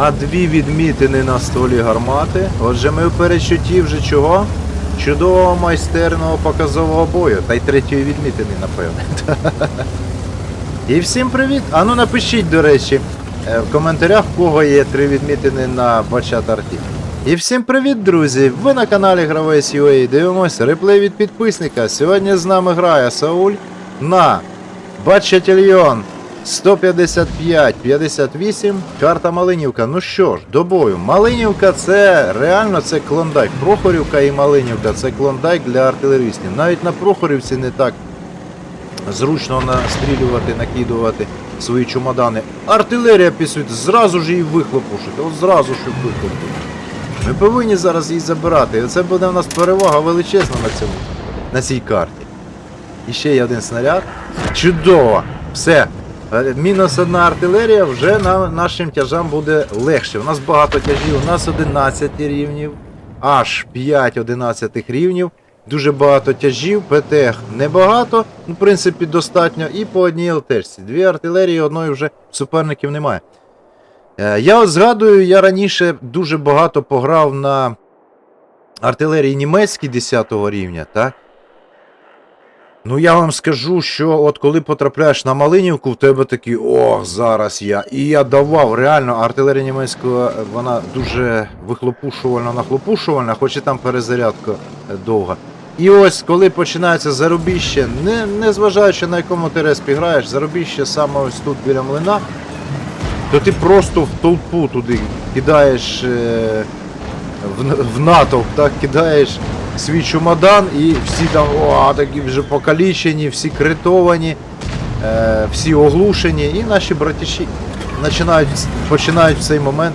а дві відмітини на столі гармати. Отже, ми в передчутті вже чого? Чудового майстерного показового бою. Та й третьої відмітини, напевне. І всім привіт! А ну напишіть, до речі, е, в коментарях, в кого є три відмітини на Бачат Арті. І всім привіт, друзі! Ви на каналі Гравець UA дивимося реплей від підписника. Сьогодні з нами грає Сауль на Бачатільйон 155-58, карта Малинівка. Ну що ж, до бою. Малинівка це реально це клондайк. Прохорівка і Малинівка це клондайк для артилеристів. Навіть на Прохорівці не так зручно настрілювати, накидувати свої чемодани. Артилерія пісуть, зразу ж її вихлопушити. От зразу ж вихлопушити. Ми повинні зараз її забирати. І це буде в нас перевага величезна на цьому, на цій карті. І ще є один снаряд. Чудово! Все. Е, Мінус одна артилерія, вже на, нашим тяжам буде легше. У нас багато тяжів, у нас 11 рівнів, аж 5 11 рівнів. Дуже багато тяжів, ПТХ небагато, ну, в принципі, достатньо. І по одній ЛТшці. Дві артилерії, одної вже суперників немає. Е, Я от згадую, я раніше дуже багато пограв на артилерії німецькій 10 рівня, так? Ну я вам скажу, що от коли потрапляєш на Малинівку, в тебе такий, ох, зараз я. І я давав, реально, артилерія німецького, вона дуже вихлопушувальна, нахлопушувальна, хоч і там перезарядка е, довга. І ось коли починається зарубіще, не, не зважаючи на якому ти респі граєш, зарубіще саме ось тут біля млина, то ти просто в толпу туди кидаєш е, в, в натовп, так, кидаєш свій чемодан і всі там о, такі вже покалічені, всі критовані, е, всі оглушені, і наші братіші починають, починають в цей момент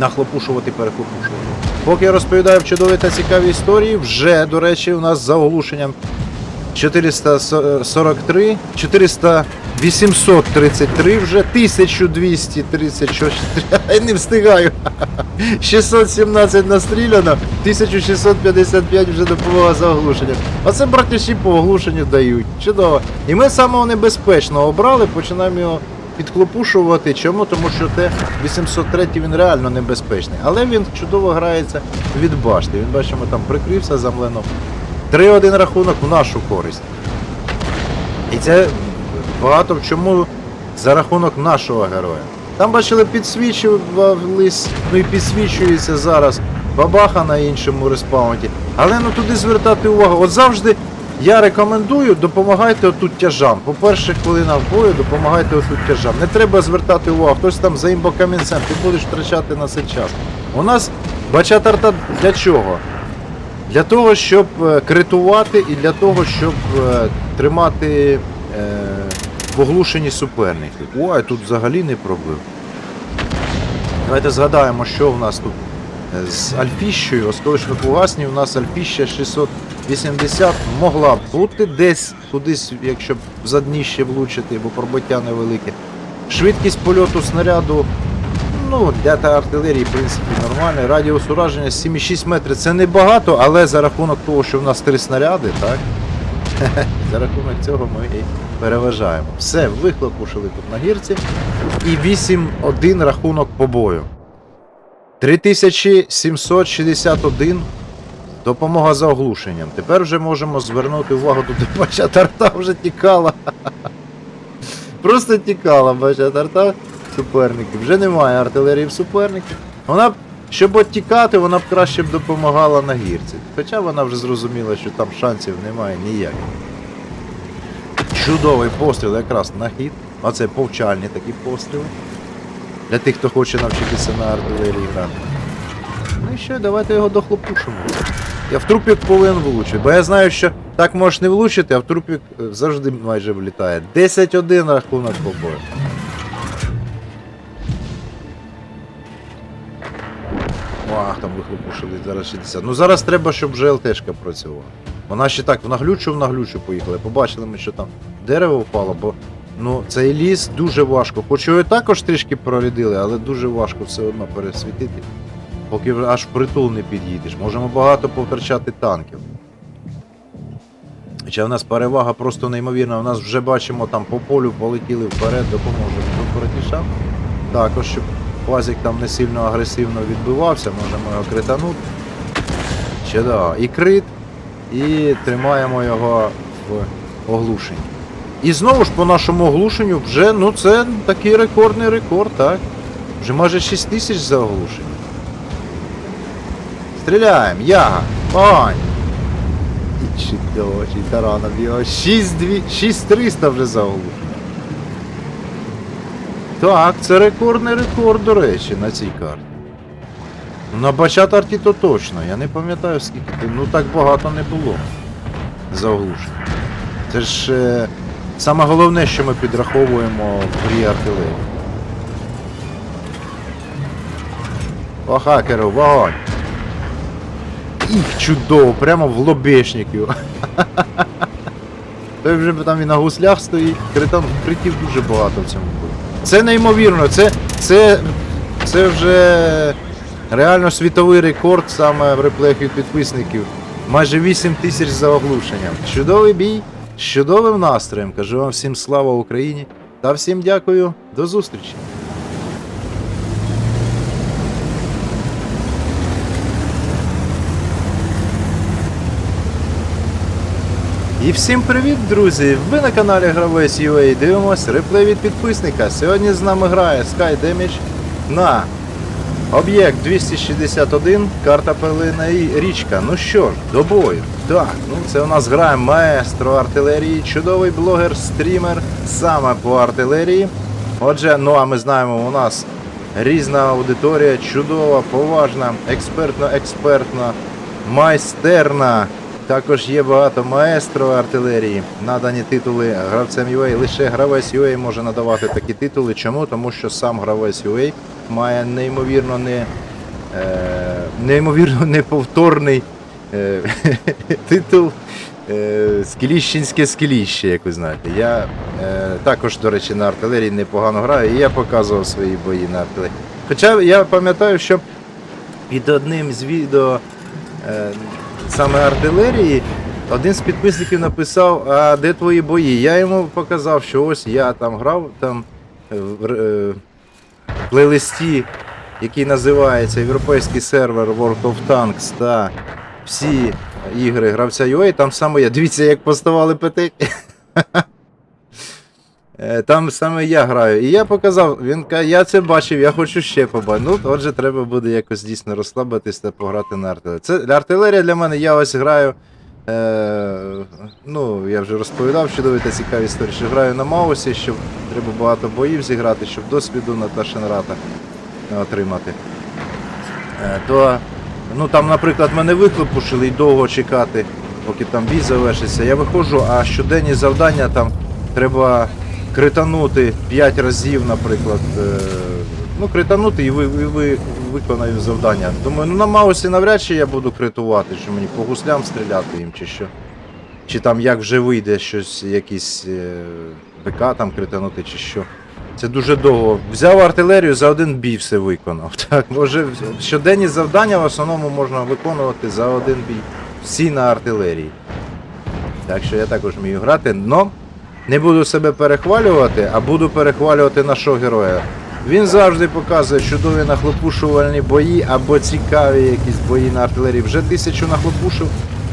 нахлопушувати, перехлопушувати. Поки я розповідаю в чудові та цікаві історії, вже, до речі, у нас за оглушенням 443, 400, 833 вже, 1234, я не встигаю. 617 настріляно, 1655 вже допомога за оглушенням. Оце братіші по оглушенню дають. Чудово. І ми самого небезпечного обрали, починаємо його підхлопушувати. Чому? Тому що Т-803 він реально небезпечний. Але він чудово грається від башти. Він бачимо там прикрився за млином. 3-1 рахунок в нашу користь. І це багато в чому за рахунок нашого героя. Там бачили, підсвічувались, ну і підсвічується зараз бабаха на іншому респаунті. Але ну туди звертати увагу. От завжди я рекомендую, допомагайте отут тяжам. По перших хвилинах бою допомагайте отут тяжам. Не треба звертати увагу, хтось там за імбокамінцем, ти будеш втрачати на це час. У нас бачатарта для чого? Для того, щоб е, критувати і для того, щоб е, тримати е, в оглушенні суперників. Ой, тут взагалі не пробив. Давайте згадаємо, що в нас тут з Альфіщею, осколочно фугасні, у нас Альфіща 680 могла б бути десь кудись, якщо б задніще влучити, бо пробиття невелике. Швидкість польоту снаряду Ну, для та артилерії, в принципі, нормально. Радіус ураження 7,6 метрів це небагато, але за рахунок того, що в нас три снаряди, так? за рахунок цього ми і переважаємо. Все, вихлопушили тут на гірці. І 8-1 рахунок по бою. 3761 допомога за оглушенням. Тепер вже можемо звернути увагу тут бача тарта вже тікала. Просто тікала, бача тарта суперників. Вже немає артилерії в суперників. Вона б, щоб оттікати, вона б краще б допомагала на гірці. Хоча вона вже зрозуміла, що там шансів немає ніяких. Чудовий постріл якраз на хід. Оце повчальні такі постріли. Для тих, хто хоче навчитися на артилерії грати. Ну і що, давайте його дохлопушимо. Я в трупік повинен влучити, бо я знаю, що так можеш не влучити, а в трупік е, завжди майже влітає. 10-1 рахунок по бою. Ах, там вихлопушили зараз 60. Ну зараз треба, щоб вже працювала. Вона ще так в наглючу в наглючу поїхала. Побачили ми, що там дерево впало, бо ну цей ліс дуже важко. Хоч його також трішки прорядили, але дуже важко все одно пересвітити. Поки аж впритул не під'їдеш. Можемо багато повтрачати танків. Хоча в нас перевага просто неймовірна. У нас вже бачимо там по полю полетіли вперед, допоможемо братішам. Також щоб Пазик там не сильно агресивно відбивався, можемо його кританути. Чудово. І крит, і тримаємо його в оглушенні. І знову ж по нашому оглушенню вже, ну це такий рекордний рекорд, так? Вже майже 6 тисяч за оглушення. Стріляємо, яга, погань. І чудово, чи тарана б'є. 6300 вже за оглушення. Так, це рекордний рекорд, до речі, на цій карті. Ну, На Бачат-арті то точно, я не пам'ятаю скільки. Ну так багато не було. За оглушення. Це ж е, саме головне, що ми підраховуємо в грі артилерії. По хакеру, вогонь! Їх чудово, прямо в лобешників. Той вже там і на гуслях стоїть, критів дуже багато в цьому. Це неймовірно, це, це, це вже реально світовий рекорд саме в реплеях від підписників. Майже 8 тисяч за оглушенням. Чудовий бій, з чудовим настроєм. Кажу вам всім слава Україні та всім дякую. До зустрічі. І всім привіт, друзі! Ви на каналі Гравець UA дивимось реплей від підписника. Сьогодні з нами грає Sky Damage на об'єкт 261, карта Перлина і річка. Ну що ж, до бою. Так, ну це у нас грає маестро артилерії, чудовий блогер, стрімер саме по артилерії. Отже, ну а ми знаємо, у нас різна аудиторія, чудова, поважна, експертно-експертна, майстерна. Також є багато маестро артилерії. Надані титули гравцям UA. Лише гравець UA може надавати такі титули. Чому? Тому що сам гравець UA має неймовірно не, е, неймовірно неповторний е, титул е, Скіліщенське скіліще, як ви знаєте. Я е, також, до речі, на артилерії непогано граю, і я показував свої бої на артилерії. Хоча я пам'ятаю, що під одним з відео е, саме артилерії, один з підписників написав, а де твої бої? Я йому показав, що ось я там грав там е, в е, плейлисті, який називається Європейський сервер World of Tanks та всі ігри гравця UA, там саме я. Дивіться, як поставали ПТ. Е, Там саме я граю. І я показав, він каже, я це бачив, я хочу ще побачити. Ну, отже, треба буде якось дійсно розслабитись та пограти на артилерію. Це артилерія для мене, я ось граю. Е, ну, я вже розповідав чудові та цікаві історії, що граю на маусі, щоб треба багато боїв зіграти, щоб досвіду на Ташенрата отримати. Е, то, ну там, наприклад, мене вихлопушили і довго чекати, поки там бій завершиться. Я виходжу, а щоденні завдання там треба кританути 5 разів, наприклад. Е, ну, кританути і ви, ви, ви виконаю завдання. Думаю, ну на маусі навряд чи я буду критувати, що мені по гуслям стріляти їм чи що. Чи там як вже вийде щось, якісь е, БК там кританути чи що. Це дуже довго. Взяв артилерію, за один бій все виконав. Так, може, щоденні завдання в основному можна виконувати за один бій. Всі на артилерії. Так що я також вмію грати, но не буду себе перехвалювати, а буду перехвалювати нашого героя. Він завжди показує чудові нахлопушувальні бої або цікаві якісь бої на артилерії. Вже тисячу нахлопушив.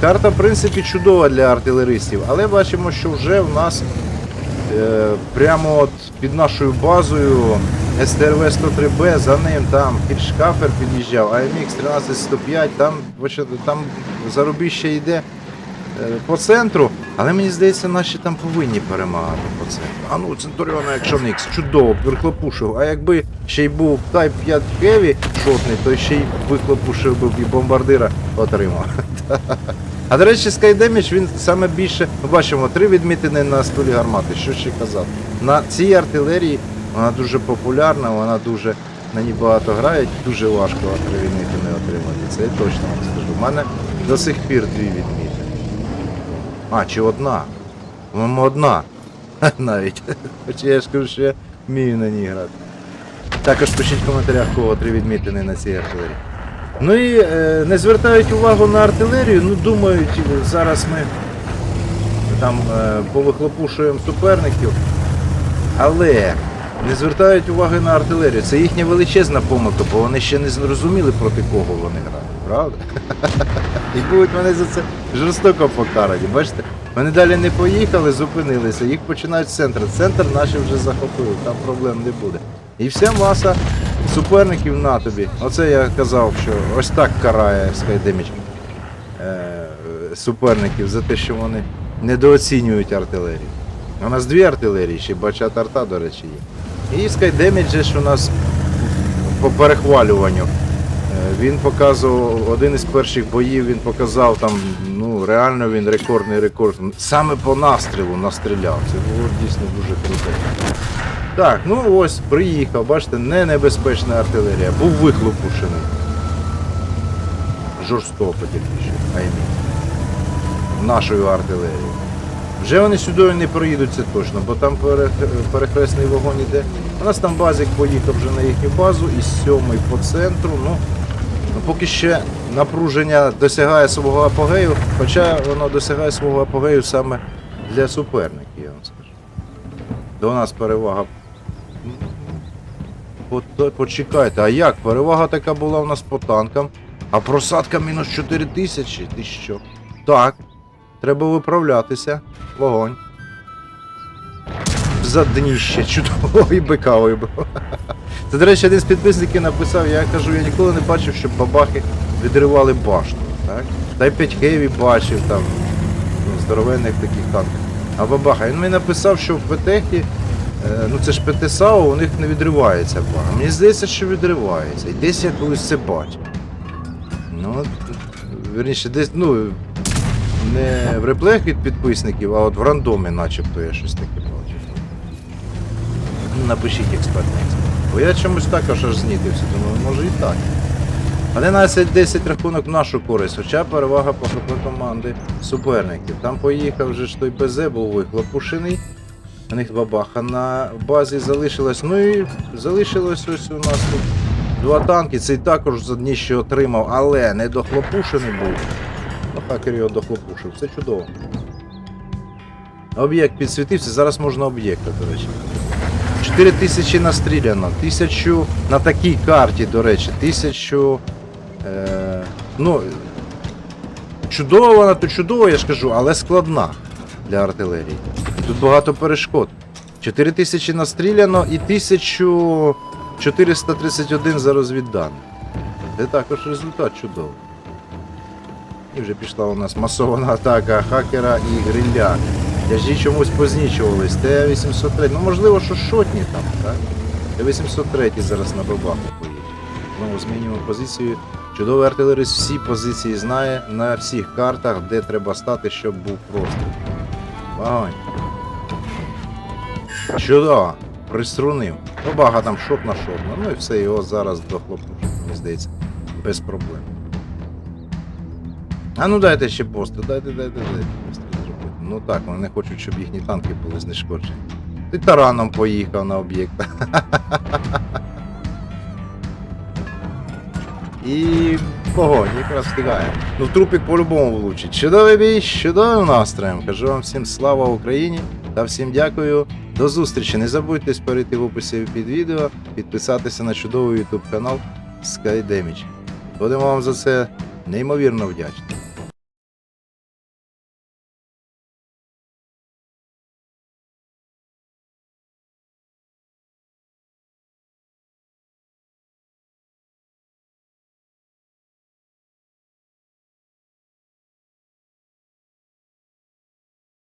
Карта, в принципі, чудова для артилеристів, але бачимо, що вже в нас е, прямо от під нашою базою СТРВ-103Б, за ним там Хіршкафер під'їжджав, АМХ 13105, там, там зарубіще йде е, по центру, але мені здається, наші там повинні перемагати по центру. А ну, Центуріона Action X, чудово, прихлопушив. А якби ще й був Type 5 Heavy шотний, то ще й вихлопушив би і бомбардира отримав. А до речі, Skydamage він саме більше. Ми бачимо три відмітини на столі гармати. Що ще казати? На цій артилерії вона дуже популярна, вона дуже на ній багато грають, дуже важко три відмітини отримати. Це я точно вам скажу. У мене до сих пір дві відмітини. А, чи одна? По-моєму, одна. Навіть. Хоча я ж кажу, що я вмію на ній грати. Також пишіть в коментарях, кого три відмітини на цій артилерії. Ну і е, не звертають увагу на артилерію, ну думають, е, зараз ми там е, повихлопушуємо суперників. Але не звертають уваги на артилерію. Це їхня величезна помилка, бо вони ще не зрозуміли проти кого вони грають, правда? І будуть вони за це жорстоко покарані. Бачите, вони далі не поїхали, зупинилися, їх починають з центру. Центр наші вже захопили, там проблем не буде. І вся маса суперників на тобі. Оце я казав, що ось так карає Skydamage е, суперників за те, що вони недооцінюють артилерію. У нас дві артилерії, ще бачат арта, до речі, є. І Skydamage ж у нас по перехвалюванню. Він показував один із перших боїв, він показав там, ну реально він рекордний рекорд. Саме по настрілу настріляв. Це було дійсно дуже круто. Так, ну ось, приїхав, бачите, не небезпечна артилерія, був вихлопушений. Жорстоко тільки аймі. Нашою артилерією. Вже вони сюди не проїдуть, це точно, бо там перехресний вогонь іде. У нас там базик поїхав вже на їхню базу із сьомий по центру. Ну поки ще напруження досягає свого апогею, хоча воно досягає свого апогею саме для суперників, я вам скажу. До нас перевага. По- Почекайте, а як? Перевага така була у нас по танкам, а просадка мінус 4 тисячі. Ти що? Так. Треба виправлятися. Вогонь. За дніще, чудово і бика вибив. Це, до речі, один з підписників написав, я кажу, я ніколи не бачив, щоб бабахи відривали башту. Так? Та й 5 Хеві бачив там ну, здоровенних таких танків. А бабаха, він мені написав, що в ПТХі, е, ну це ж ПТСАУ, у них не відривається бага. Мені здається, що відривається. І десь я колись це бачив. Ну, верніше, десь, ну, не в реплеях від підписників, а от в рандомі начебто я щось таке бачив. Ну, Напишіть експертний експерт. Бо я чомусь також аж знітився, думаю, може і так. 11-10 рахунок в нашу користь, хоча перевага по команди суперників. Там поїхав вже ж той ПЗ, був вихлопушений. У них бабаха на базі залишилась. Ну і залишилось ось у нас тут два танки. Цей також за дніще отримав, але не дохлопушений був. Ну, хакер його дохлопушив. Це чудово. Об'єкт підсвітився, зараз можна об'єкта, до речі. 4 тисячі настріляно, тисячу на такій карті, до речі, тисячу. Е, ну, чудова вона, то чудова, я ж кажу, але складна для артилерії. Тут багато перешкод. 4 тисячі настріляно і 1431 за розвідданих. Це також результат чудовий. І вже пішла у нас масована атака хакера і гриля. Тяжі чомусь познічувались. Т-803. Ну можливо, що шотні там, так? Т-803 зараз на бабаху поїде. Знову змінюємо позицію. Чудовий артилерист всі позиції знає на всіх картах, де треба стати, щоб був простріл. Вогонь. Чудово. Приструнив. Бабага там шот на шот. Ну і все, його зараз дохлопнуть, мені здається, без проблем. А ну дайте ще постріл, дайте, дайте, дайте. Ну так, вони хочуть, щоб їхні танки були знешкоджені. Ти тараном поїхав на об'єкт. І вогонь, якраз встигає. Ну, трупик по-любому влучить. Чудовий бій, чудовим настроєм. Кажу вам всім слава Україні та всім дякую. До зустрічі. Не забудьте перейти в описі під відео, підписатися на чудовий YouTube канал Skydamage. Будемо вам за це неймовірно вдячні.